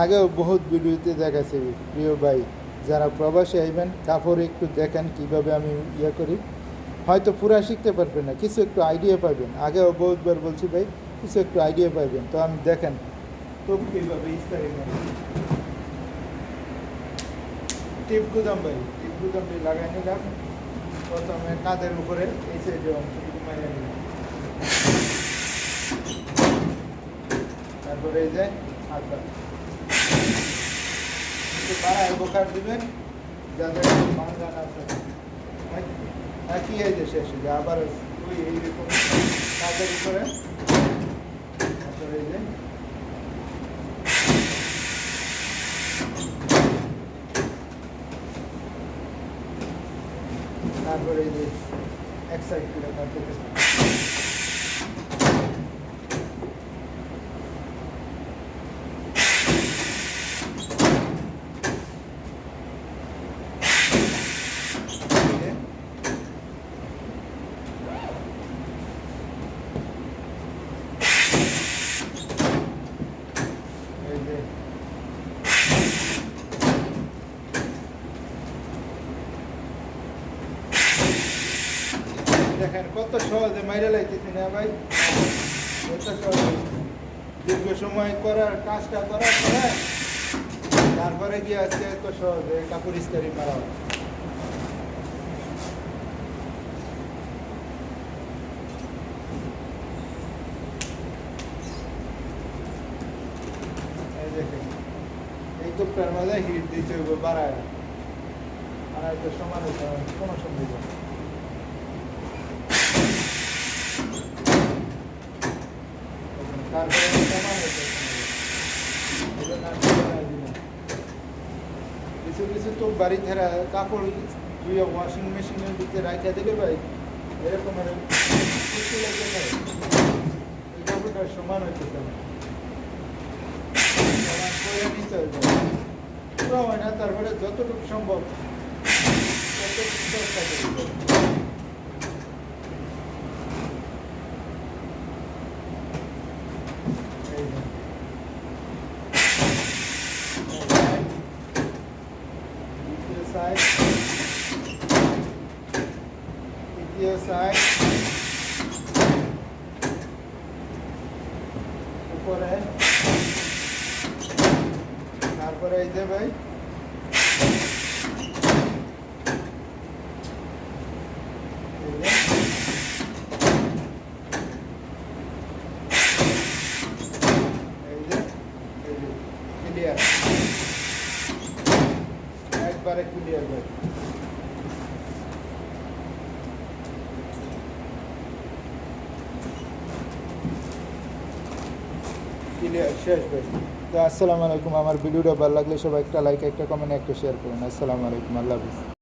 আগেও বহুত ভিডিওতে দেখাচ্ছে প্রিয় ভাই। যারা প্রবাসী আইবেন, কাপড় একটু দেখেন কীভাবে আমি ইয়ে করি। হয়তো পুরা শিখতে পারবেন না, কিছু একটু আইডিয়া পাবেন। আগেও বহুতবার বলছি ভাই, কিছু একটু আইডিয়া পাবেন। তো আমি দেখেন। তো কীভাবে টিপ গুদাম ভাই, টিপ গুদামটি লাগাই নিলাম। প্রথমে কাঁধের উপরে, এই সাইডে নিলাম। তারপরে এই যে হাতটা বাড়ায় বোকার দিবেন, যাদের ভাঙা না থাকে একই এই যে শেষ হয়ে যায়। আবার ওই এইরকম কাঁধের উপরে এই যে তারপরে এই যে এক সাইড করে তারপরে এই যে এই যে দেখেন, কত সহজে মাইরে লাইতেছি না ভাই। দীর্ঘ সময় করার, কাজটা করার পরে, তারপরে গিয়ে আজকে এত সহজে কাপড় ইস্তারি মারা টুকটার মাঝে হিট দিতে বাড়ায়। আর একটা সমান কোনো সন্দেহ নেই তারপরে সমান হতে হবে। এই জন্য আর কিছু কিছু তো বাড়ি ধারা কাপড় ধুয়ে ওয়াশিং মেশিনের ভিতরে রাখা দিলে ভাই, এরকম সমান হইতে নিতে হয় না, তারপরে যতটুকু সম্ভব, ততটুকু চেষ্টা করতে হবে এই যে। দ্বিতীয় সাইড তৃতীয় সাইড উপরে তারপরে এই যে ভাই এই যে। এই যে এই যে ক্লিয়ার একবারে ক্লিয়ার ভাই তো আসসালামু আলাইকুম। আমার ভিডিওটা ভালো লাগলে সবাই একটা লাইক একটা কমেন্ট একটা শেয়ার করুন। আসসালামু আলাইকুম। আল্লাহ হাফিজ।